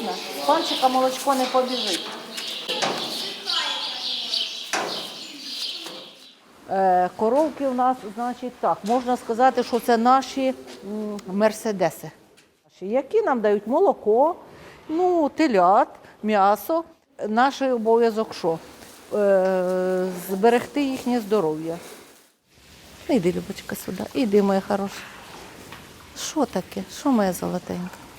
пізно, пальчика молочко не побіжить. Е, Коровки у нас, значить, так, можна сказати, що це наші мерседеси, які нам дають молоко, ну, телят, м'ясо. Наш обов'язок що? Е, зберегти їхнє здоров'я. Іди, Любочка, сюди, іди, моя хороша. Що таке? Що моя золотенька?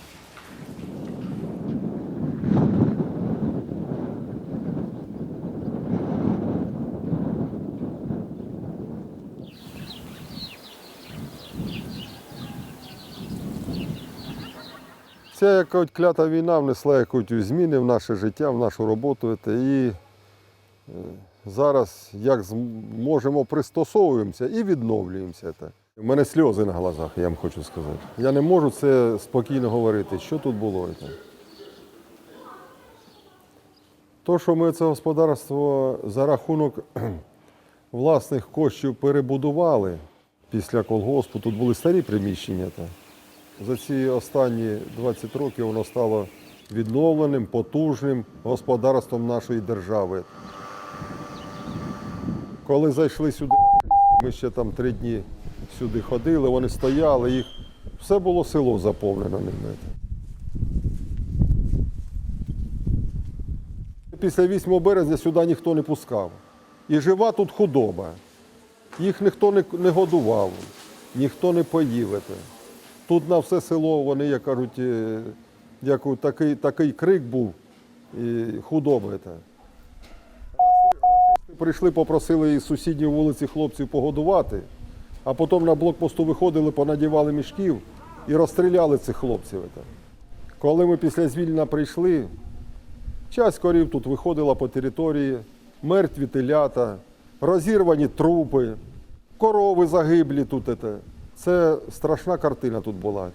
Ця якась клята війна внесла якісь зміни в наше життя, в нашу роботу. І е, зараз як можемо пристосовуємося і відновлюємося. У мене сльози на глазах, я вам хочу сказати. Я не можу це спокійно говорити, що тут було. То, що ми це господарство за рахунок власних коштів перебудували після колгоспу, тут були старі приміщення. За ці останні 20 років воно стало відновленим, потужним господарством нашої держави. Коли зайшли сюди, ми ще там три дні сюди ходили, вони стояли, їх все було село заповнено ними. Після 8 березня сюди ніхто не пускав. І жива тут худоба. Їх ніхто не годував, ніхто не поїв. Тут на все село вони, як кажуть, е, як такий, такий крик був і худоби. Це. Прийшли, попросили із сусідньої вулиці хлопців погодувати, а потім на блокпосту виходили, понадівали мішків і розстріляли цих хлопців. Коли ми після звільнення прийшли, часть корів тут виходила по території, мертві телята, розірвані трупи, корови загиблі тут. Це, страшна картина тут була.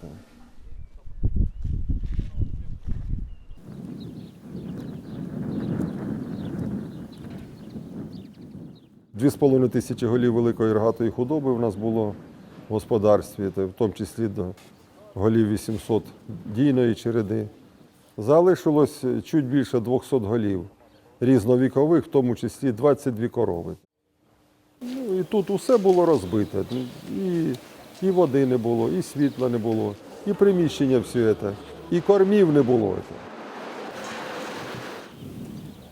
Дві з половиною тисячі голів великої рогатої худоби в нас було в господарстві, в тому числі до голів 800 дійної череди. Залишилось чуть більше 200 голів різновікових, в тому числі 22 корови. Ну, і тут усе було розбите. І, і води не було, і світла не було, і приміщення все це, і кормів не було.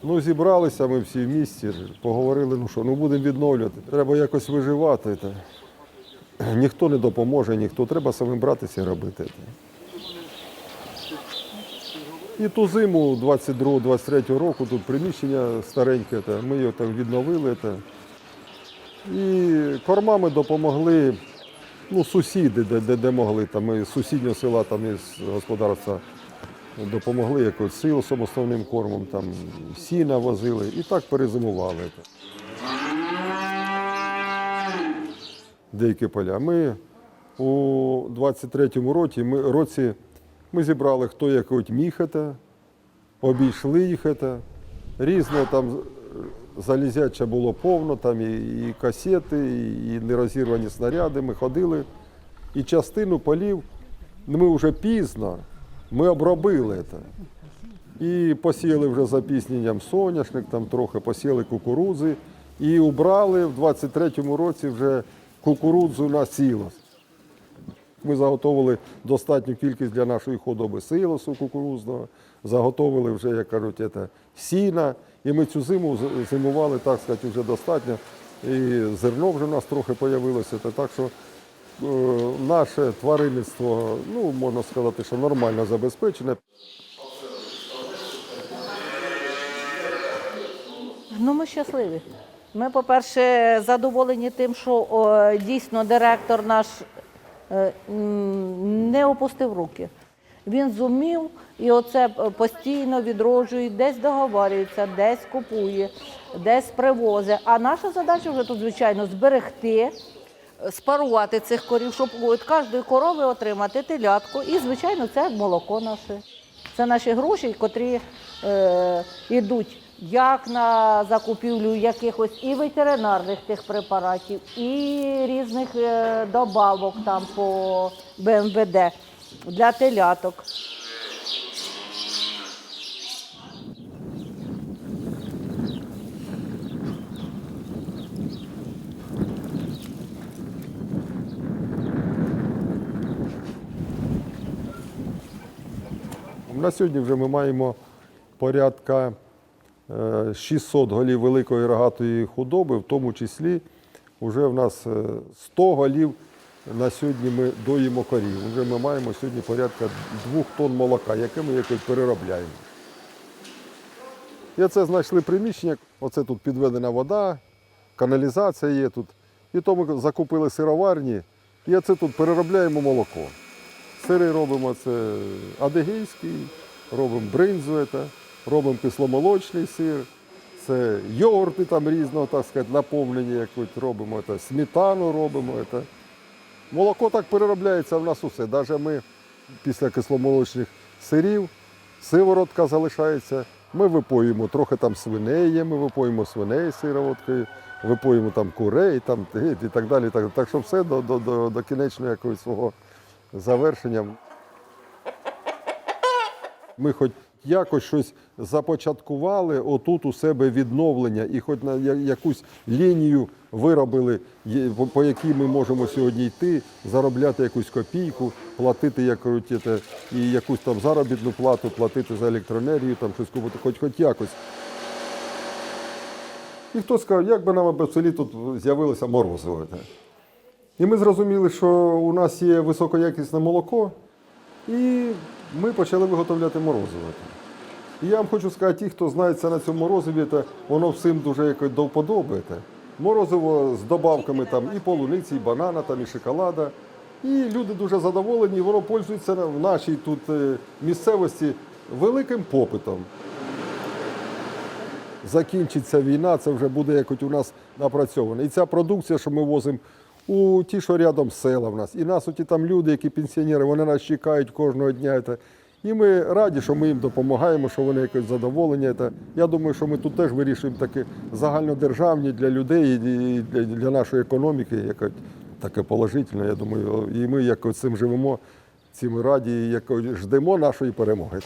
Ну, зібралися ми всі в місті, поговорили, ну що, ну будемо відновлювати. Треба якось виживати. Ніхто не допоможе, ніхто. Треба самим братися і робити. І ту зиму 22-23 року тут приміщення стареньке, та, ми його так відновили. І кормами допомогли ну, сусіди, де, де, де могли. Там, ми з сусіднього села там із господарства допомогли якось силосом основним кормом, там сіна возили і так перезимували. Деякі поля. Ми у 23-му році ми, році ми зібрали хто як от міг, обійшли їх. це. Різно там залізяча було повно, там і, і касети, і, нерозірвані снаряди. Ми ходили. І частину полів ну, ми вже пізно, ми обробили це. І посіяли вже за пісненням соняшник, там трохи посіяли кукурудзи. І убрали в 23-му році вже кукурудзу на сілос. Ми заготовили достатню кількість для нашої худоби силосу кукурузного, заготовили вже, як кажуть, сіна. І ми цю зиму зимували, так сказати, вже достатньо. І зерно вже в нас трохи з'явилося. Та Так що е, наше тваринництво, ну, можна сказати, що нормально забезпечене. Ну, ми щасливі. Ми, по-перше, задоволені тим, що о, дійсно директор наш е, не опустив руки. Він зумів і оце е, постійно відроджує, десь договорюється, десь купує, десь привозить. А наша задача вже тут, звичайно, зберегти, е, спарувати цих корів, щоб від кожної корови отримати телятку. І, звичайно, це молоко наше. Це наші гроші, котрі е, йдуть як на закупівлю якихось і ветеринарних тих препаратів, і різних е, добавок там по БМВД для теляток. На сьогодні вже ми маємо порядка е, 600 голів великої рогатої худоби, в тому числі вже в нас е, 100 голів на сьогодні ми доїмо корів. Вже ми маємо сьогодні порядка 2 тонн молока, яке ми якось переробляємо. І оце знайшли приміщення, оце тут підведена вода, каналізація є тут. І то ми закупили сироварні, і оце тут переробляємо молоко. Сири робимо це адегейський, робимо бринзу, це, робимо кисломолочний сир, це йогурти там різного, так сказати, наповнення якось робимо, це, сметану робимо. Це. Молоко так переробляється в нас усе. Навіть ми після кисломолочних сирів, сиворотка залишається. Ми випоїмо трохи там свиней ми випоїмо свиней сироваткою, випоїмо там курей там, і так далі. Так, так що все до, до, до, до кінечного якогось свого завершення. Ми хоч якось щось започаткували отут у себе відновлення і хоч на якусь лінію виробили, по- якій ми можемо сьогодні йти, заробляти якусь копійку, платити як кажуть, те, і якусь там заробітну плату, платити за електроенергію, там щось купити, хоч хоч якось. І хто сказав, як би нам в селі тут з'явилося морозиво. І ми зрозуміли, що у нас є високоякісне молоко, і ми почали виготовляти морозиво. І я вам хочу сказати, ті, хто знається на цьому морозиві, то воно всім дуже якось до. Морозиво з добавками там і полуниці, і банана, там, і шоколада. І люди дуже задоволені, воно пользується в нашій тут е, місцевості великим попитом. Закінчиться війна, це вже буде якось у нас напрацьовано. І ця продукція, що ми возимо у ті, що рядом села в нас. І нас оті там люди, які пенсіонери, вони нас чекають кожного дня. І ми раді, що ми їм допомагаємо, що вони якось задоволені. Це. Я думаю, що ми тут теж вирішуємо таке загальнодержавні для людей і для, нашої економіки, яке таке положительне. Я думаю, і ми якось цим живемо, цим раді, і якось ждемо нашої перемоги.